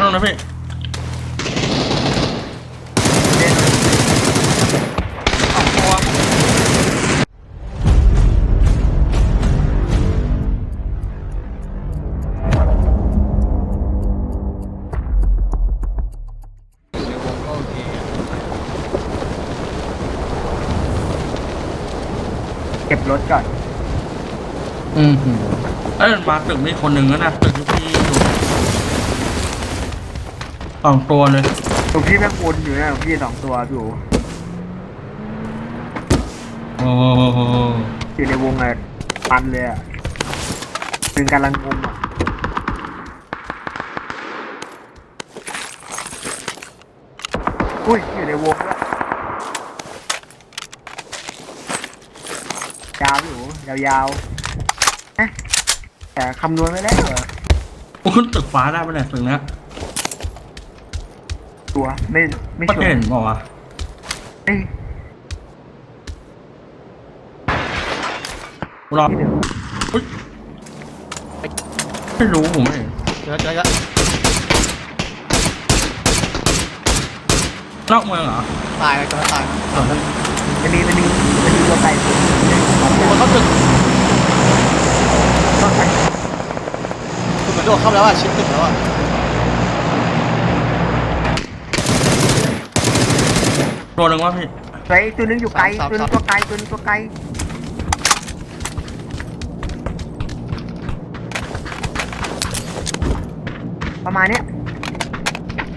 ลงนะพี่เล่นสองตัวในวงก็โอเคอะเก็บรถก่อนอืมหืม เอ้ยมาตึกนี่คนหนึ่งแล้วนะตึกที่พี่อยู่ สองตัวเลยตรงที่แม่งวนอยู่นะของพี่สองตัวอยู่โอ้โหอยู่ในวงเลยปันเลยอะเป็นกำลังงมอะอุ้ยอยู่ในวงด้วยยาวอยู่ยาวๆเอ๊ะแต่คำนวณไม่ได้เหรอกูขึ้นตึกฟ้าได้ปะเนี่ยตึกเนี้ย ตัวไม่ไม่ก็ชัวเห็นร์บอกว่าเอ้ยรอที่หนึ่งอุ๊ยไม่รู้ผมไม่เห็นเดี๋ยวเดี๋ยวเดี๋ยวนอกเมืองเหรอตายเลยจะตายส่วนนั้นจะมีมันมีมันมีตัวไกลตัวตัวเขาตึกตัวไกลคือเหมือนโดดเข้าแล้วอะชิดตึกแล้วอะ ตัวหนึ่งว่าพี่เฮ้ยตัวนึงอยู่ไกลตัวนึงตัวไกลตัวนึงตัวไกลประมาณเนี้ย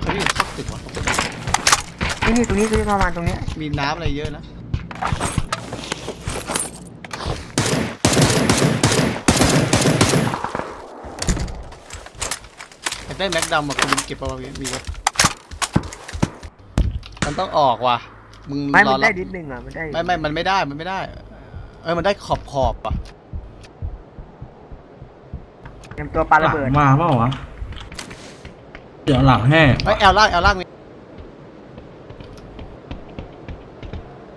เขาอยู่เข้าตึกวะนี่นี่ตรงนี้ตรงนี้ประมาณตรงเนี้ยมีน้ำอะไรเยอะนะอยากได้แม็กดำอะคุณเก็บเอาไว้มีวะ มันต้องออกว่ะ มึงไม่รมัอนรัได้บนิดนึงอะมันได้ไม่ไม่มันไม่ได้มันไม่ได้ เออมันได้ขอบขอบอะเตรียมตัวปาหระลังเบิดมาเปล่าวะ เดี๋ยวหลังแห้ไอยแอลล่างแอลล่างมี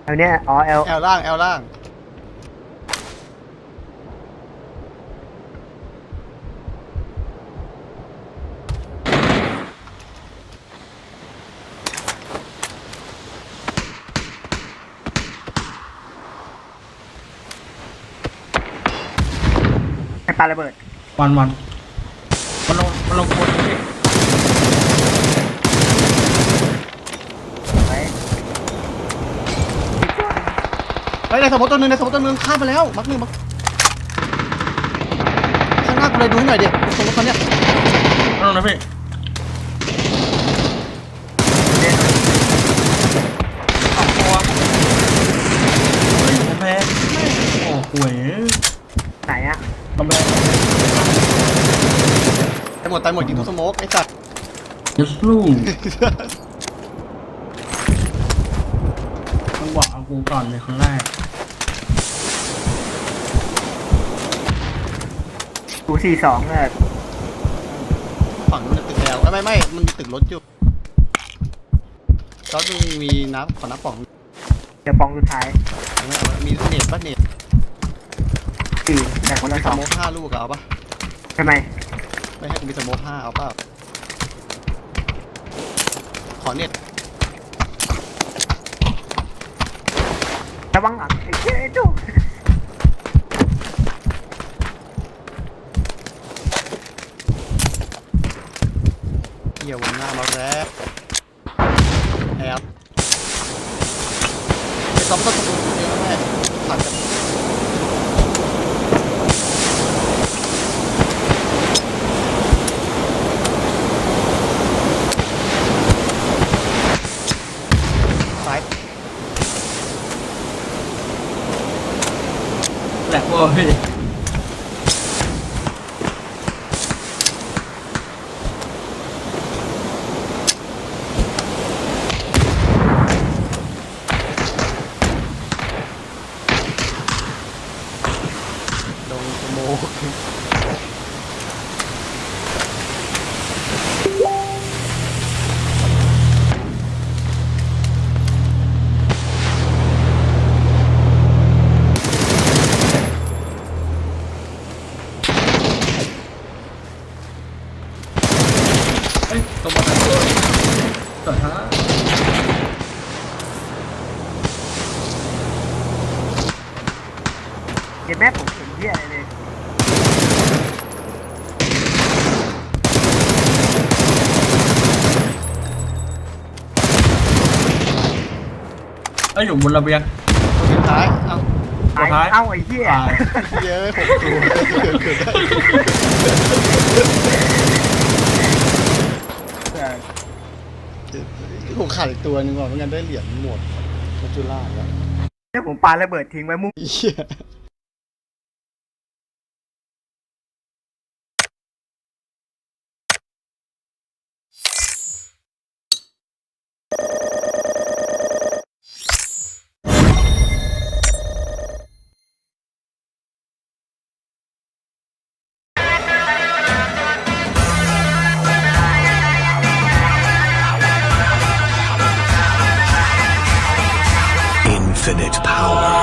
เอาเนี้ยอ๋อเอลแอลล่างแอลล่าง ปาระเบิด วันวันมันลงมันลงคนพี่ไว้เฮ้ยในสมมติตัวหนึงในสมมติตัวหนึงข้ามไปแล้วมักหนึ่งมักข้างหน้ากูเลยดูให้หน่อยดิสมมติคนเนี้ยลงนะพี่ เล่น สองตัวเฮ้ยกำแพงโอ้โหเว้ย ไหนอะ กำแพง ตายหมดตายหมดยิงทุกสโมกไอ้สัตว์ยัสลูจังหวะเอากูก่อนเลยครั้งแรกถูสี่สองเลยฝั่งนู้นนะตึกแอลเอ้ยไม่ไม่มันมีตึกรถอยู่ตอนมึงมีน้ำขอน้ำป่องเดี๋ยวปองสุดท้ายเอาไหมเอาไหมมีเน็ตปะเน็ตสี่แต่คนละมีสสองโมกห้าลูกอะเอาปะใช่ไหม ไม่ให้กูมีสโมกห้าเอาเปล่าขอเน็ตระวังหลังไอ้เจ้ยจุ๊เกี่ยววงหน้ามาแล้วแอบไอ้ซอมก็ตรงนู้นเยอะแม่ผ่านกันซ้าย แหล อ้ตรงมาตั้งต่อท้าเห็นแม่ผมเห็นเหี้ยอะไรเลยไอ้ยอยู่บนระเบียง คนสุดท้ายเอาตัวท้าย เอ้าไอ้เหี้ยเสี้ยอะผมดูเกิดเกิดได้ ผมขาดอีกตัวหนึงว่ะไม่งั้นได้เหรียญหมดมัจจุราชแล้ว เนี่ยผมปาระเบิดทิ้งไว้มุ่ง เหี้ย infinite power.